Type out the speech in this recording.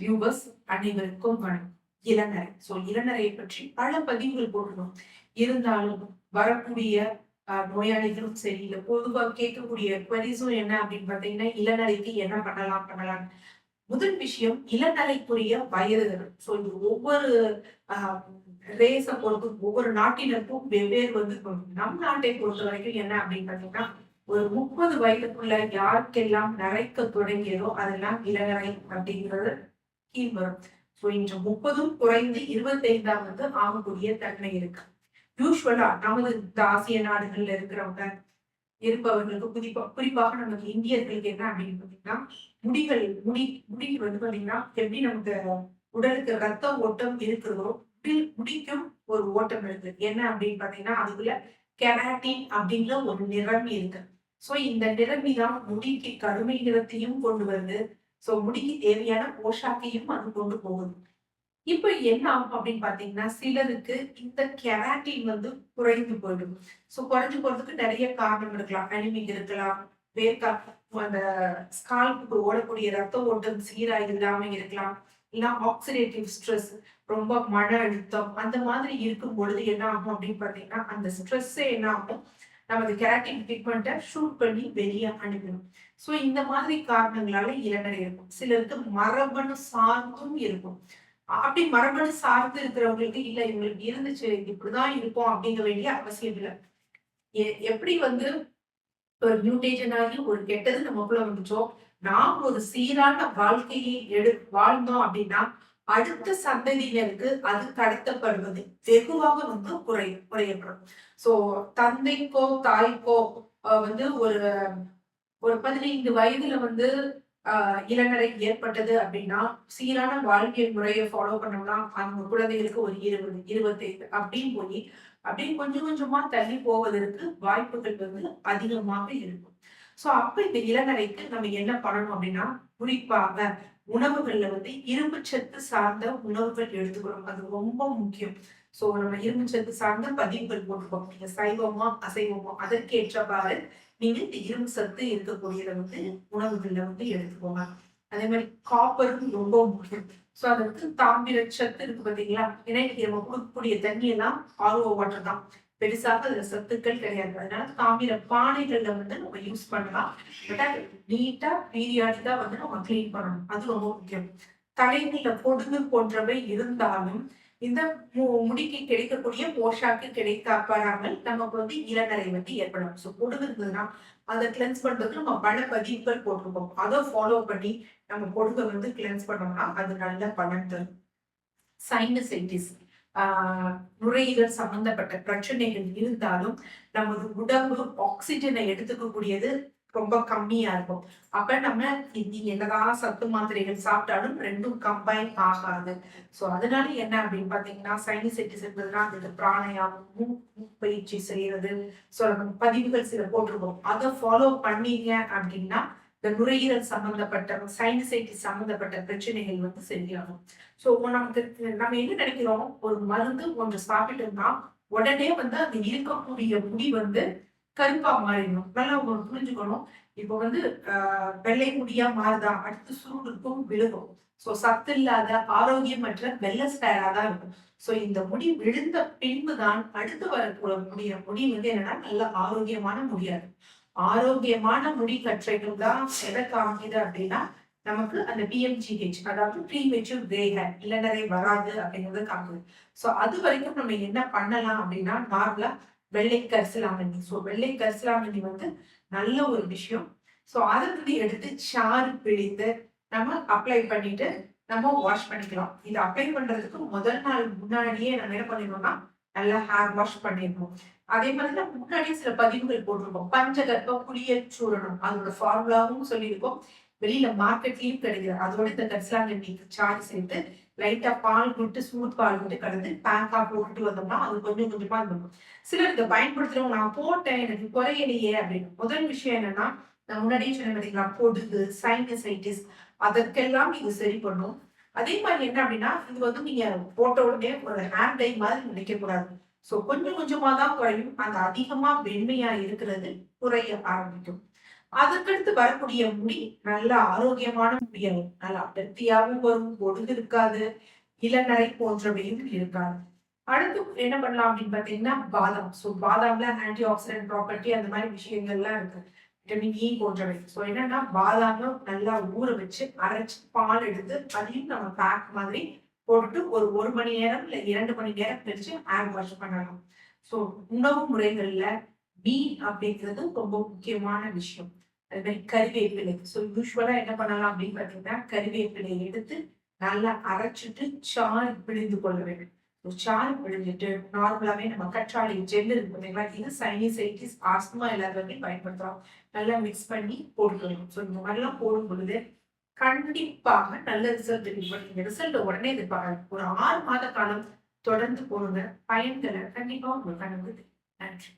Viewers அனைவருக்கும் வணக்கம். இளநரை. So இளநரையை பற்றி பல பதிவுகள் போடுறோம் இருந்தாலும் வரக்கூடிய ஆஹ், நோயாளிகளும் சரி இல்லை பொதுவாக கேட்கக்கூடிய குவரிஸும் என்ன அப்படின்னு பார்த்தீங்கன்னா இளநரைக்கு என்ன பண்ணலாம் பண்ணலாம். முதல் விஷயம் இளநரைக்குரிய வயதுகள் ஸோ இது ஒவ்வொரு ரேஸை பொறுத்து ஒவ்வொரு நாட்டினருக்கும் வெவ்வேறு வந்து நம் நாட்டை பொறுத்த வரைக்கும் என்ன அப்படின்னு பார்த்தீங்கன்னா ஒரு முப்பது வயதுக்குள்ள யாருக்கெல்லாம் நரைக்க தொடங்கியதோ அதெல்லாம் இளநரை அப்படிங்கிறது கீழ் வரும் ஸோ இன்று முப்பதும் குறைந்து இருபத்தைந்தாம் வந்து ஆகக்கூடிய தன்மை இருக்கு. யூஸ்வலா நமது இந்த ஆசிய நாடுகள்ல இருக்கிறவங்க இருப்பவர்களுக்கு குறிப்பா குறிப்பாக நமக்கு இந்தியர்களுக்கு என்ன அப்படின்னு பாத்தீங்கன்னா முடிகள் முடி முடிக்கு வந்து பாத்தீங்கன்னா எப்படி நமக்கு உடலுக்கு ரத்த ஓட்டம் இருக்கிறதோ முடி- முடிக்கும் ஒரு ஓட்டம் இருக்கு. என்ன அப்படின்னு பாத்தீங்கன்னா அதுக்குள்ள கெராட்டின் அப்படிங்கிற ஒரு நிறமி இருக்கு. சோ இந்த நிறமி தான் முடிக்கு கருமை நிறத்தையும் கொண்டு வருது. சோ முடிக்கு தேவையான போஷாக்கையும் அது கொண்டு போகுது. இப்போ என்ன ஆகும் அப்படின்னு பாத்தீங்கன்னா சிலருக்கு இந்த கெராட்டின் வந்து குறைந்து போயிடும். சோ குறைஞ்சு போறதுக்கு நிறைய காரணம் இருக்கலாம். அனிமிக் இருக்கலாம். வேர்க்கா அந்த ஸ்கால்புக்கு ஓடக்கூடிய ரத்த ஓட்டம் சீரா இல்லாம இருக்கலாம். இல்ல ஆக்சிடேட்டிவ் ஸ்ட்ரெஸ் ரொம்ப மன அழுத்தம் அந்த மாதிரி இருக்கும் பொழுது என்ன ஆகும் அப்படின்னு பாத்தீங்கன்னா அந்த ஸ்ட்ரெஸ்ஸே என்ன ஆகும்? நமது கெராட்டின் பிக்மெண்ட்டை ஷூட் பண்ணி வெளியே அனுப்பிடும் ஸோ இந்த மாதிரி காரணங்களால இளநரை இருக்கும். சிலருக்கு மரபணு சார்ந்தும் இருக்கும். அப்படி மரபணு சார்ந்து இருக்கிறவங்களுக்கு இல்ல இவங்களுக்கு இருந்துச்சு இப்படிதான் இருக்கும் அப்படிங்க வேண்டிய அவசியம் இல்லை. எ- எப்படி வந்து ஒரு மியூட்டேஷன் ஆகி ஒரு கெட்டது நமக்குள்ள வந்துச்சோ நாம் ஒரு சீரான வாழ்க்கையை எடு வாழ்ந்தோம் அப்படின்னா அடுத்த சந்ததியினருக்கு அது கடத்தப்படுவது வெகுவாக வந்து குறை குறையப்படும். சோ தந்தைக்கோ தாய்க்கோ வந்து ஒரு ஒரு பதினைந்து வயதுல வந்து ஆஹ் இளநரை ஏற்பட்டது அப்படின்னா சீரான வாழ்வியல் முறையை ஃபாலோ பண்ணோம்னா அவங்க குழந்தைகளுக்கு ஒரு இருபது இருபத்தைந்து அப்படின்னு போய் அப்படியே கொஞ்சம் கொஞ்சமா தள்ளி போவதற்கு வாய்ப்புகள் வந்து அதிகமாக இருக்கும். சோ அப்ப இந்த இளநரைக்கு நம்ம என்ன பண்ணணும் அப்படின்னா குறிப்பாக உணவுகள்ல வந்து இரும்பு சத்து சார்ந்த உணவுகள் எடுத்துக்கணும். அது ரொம்ப முக்கியம். சோ நம்ம இரும்பு சத்து சார்ந்த பதிவுகள் போட்டுக்கோம் நீங்க சைவமா அசைவமா அதற்கேற்றவாறு நீங்க இந்த இரும்பு சத்து இருக்கக்கூடியதை வந்து உணவுகள்ல வந்து எடுத்துக்கோங்க. அதே மாதிரி காப்பரும் ரொம்ப முக்கியம். சோ அதற்கு தாமிர சத்து இருக்கு பாத்தீங்களா? ஏன்னா இன்னைக்கு நம்ம கொடுக்கக்கூடிய தண்ணி எல்லாம் ஆர்வ வாட்டர் தான். பெருசாக அதுல சத்துக்கள் கிடையாது. அதனால தாமிர பானைகள்ல வந்து நம்ம யூஸ் பண்ணலாம். பட் அது நீட்டா பீரியாடிக்கா வந்து நம்ம கிளீன் பண்ணணும். அது ரொம்ப முக்கியம். தலைமையில பொடுகு போன்றவை இருந்தாலும் இந்த மு- முடிக்கு கிடைக்கக்கூடிய போஷாக்கு கிடைக்காப்படாமல் நமக்கு வந்து இளநரை வந்து ஏற்படும். ஸோ பொடுகு இருந்ததுன்னா அதை கிளென்ஸ் பண்றதுக்கு நம்ம பல பதிவுகள் போட்டிருக்கோம். அதை ஃபாலோ பண்ணி நம்ம பொடுகை வந்து கிளென்ஸ் பண்ணோம்னா அது நல்ல பலன் தரும். சைனசைட்டிஸ் நுரையீரல் சம்பந்தப்பட்ட பிரச்சனைகள் இருந்தாலும் நமது உடம்பு ஆக்சிஜனை எடுத்துக்கக்கூடியது ரொம்ப கம்மியா இருக்கும். அப்ப நம்ம இனி என்னதான் சத்து மாத்திரைகள் சாப்பிட்டாலும் ரெண்டும் கம்பைன் ஆகாது. சோ அதனால என்ன அப்படின்னு பாத்தீங்கன்னா சைனசைட்டிஸ் இருந்ததுன்னா அதுக்கு அந்த மூ- மூப்பயிற்சி செய்யறது சோ நம்ம பதிவுகள் சில போட்டிருக்கோம். அதை ஃபாலோ பண்ணீங்க அப்படின்னா இந்த நுரையீரல் சம்பந்தப்பட்ட சைனசைட்டிஸ் சம்பந்தப்பட்ட பிரச்சனைகள் வந்து சரியாகும். சோ நமக்கு நம்ம என்ன நினைக்கிறோம்? ஒரு மருந்து ஒன்று சாப்பிட்டோம்னா உடனே வந்து அது இருக்கக்கூடிய முடி வந்து கருப்பா மாறிடும். நல்லா உங்களுக்கு புரிஞ்சுக்கணும். இப்போ வந்து ஆஹ் வெள்ளை முடியா மாறுதா? அடுத்து சுருளுக்கும் விழுகும். சோ சத்து இல்லாத ஆரோக்கியமற்ற வெள்ளை ஸ்பேரா தான் இருக்கும். சோ இந்த முடி விழுந்த பின்பு தான் அடுத்து வரக்கூடிய முடிய முடி வந்து என்னன்னா நல்ல ஆரோக்கியமான முடியாது ஆரோக்கியமான முடி கற்றைகள் தான் எதற்கு ஆகுது அப்படின்னா நமக்கு அந்த பிஎம்ஜிஹெச் அதாவது ப்ரீமெச்சூர் கிரே ஹேர் இளநரை வராது அப்படிங்கறது காக்குது சோ அது வரைக்கும் நம்ம என்ன பண்ணலாம் அப்படின்னா நார்மலா வெள்ளை கரிசலாமணி ஸோ வெள்ளை கரிசலாமணி வந்து நல்ல ஒரு விஷயம். ஸோ அதை வந்து எடுத்து சாறு பிழிந்து நம்ம அப்ளை பண்ணிட்டு நம்ம வாஷ் பண்ணிக்கலாம். இது அப்ளை பண்றதுக்கு முதல் நாள் முன்னாடியே நம்ம என்ன பண்ணிடணும்னா நல்லா ஹேர் வாஷ் பண்ணிடணும். அதே மாதிரி தான் முன்னாடியே சில பதிவுகள் போட்டிருக்கோம் பஞ்சகர்ப்ப புளிய சூரணம் அதோட ஃபார்முலாவும் சொல்லியிருக்கோம். வெளியில மார்க்கெட்லயும் கிடைக்குது. அதோட இந்த கரிசலாங்கண்ணி சாறு சேர்த்து லைட்டா பால் விட்டு சூடு பால் விட்டு கலந்து பேக்கா போட்டுட்டு வந்தோம்னா அது கொஞ்சம் கொஞ்சமா இருக்கும். சிலர் இதை பயன்படுத்துறவங்க நான் போட்டேன் எனக்கு குறையலையே அப்படின்னு. முதல் விஷயம் என்னன்னா நான் முன்னாடியே சொன்ன பார்த்தீங்களா பொடுகு சைனசைட்டிஸ் அதற்கெல்லாம் இது சரி பண்ணும். அதே மாதிரி என்ன அப்படின்னா இது வந்து நீங்க போட்ட உடனே ஒரு ஹேர் டை மாதிரி நினைக்க கூடாது ஸோ கொஞ்சம் கொஞ்சமா தான் குறையும். அந்த அதிகமா வெண்மையா இருக்கிறது குறைய ஆரம்பிக்கும். அதுக்கடுத்து வரக்கூடிய முடி நல்ல ஆரோக்கியமான முடியாகும். நல்லா அடர்த்தியாகவும் வரும் பொழுது இருக்காது இளநரை போன்றவையும் இருக்காது. அடுத்து என்ன பண்ணலாம் அப்படின்னு பாத்தீங்கன்னா பாதாம். ஸோ பாதாம்ல ஆன்டி ஆக்சிடென்ட் ப்ராப்பர்ட்டி அந்த மாதிரி விஷயங்கள்லாம் இருக்கு. விட்டமின் இ e போன்றவை. ஸோ என்னன்னா பாதாமும் நல்லா ஊற வச்சு அரைச்சு பால் எடுத்து அதையும் நம்ம பேக் மாதிரி போட்டு ஒரு ஒரு மணி நேரம் இல்லை இரண்டு மணி நேரம் கழிச்சு ஹேண்ட் வாஷ் பண்ணலாம் ஸோ உணவு முறைகள்ல மீன் அப்படிங்கிறது ரொம்ப முக்கியமான விஷயம். அது மாதிரி கறிவேப்பிலை. ஸோ யூஸ்வலா என்ன பண்ணலாம் அப்படின்னு பார்த்தீங்கன்னா கறிவேப்பிலை எடுத்து நல்லா அரைச்சிட்டு சாறு பிழிந்து கொள்ள வேண்டும். ஸோ சாறு பிழிஞ்சிட்டு நார்மலாகவே நம்ம கற்றாழை ஜெல் இருக்கு பார்த்தீங்களா இது சைனிசைட்டிஸ் ஆஸ்துமா எல்லாருமே பயன்படுத்துகிறோம் நல்லா மிக்ஸ் பண்ணி போட்டுக்கணும். ஸோ இந்த மாதிரிலாம் போடும் பொழுது கண்டிப்பாக நல்ல ரிசல்ட் கிடைக்கும் நீங்க ரிசல்ட் உடனே எதிர்பார்க்க ஒரு ஆறு மாத காலம் தொடர்ந்து போடுங்க பயன்களை கண்டிப்பா உங்களுக்கு நன்றி.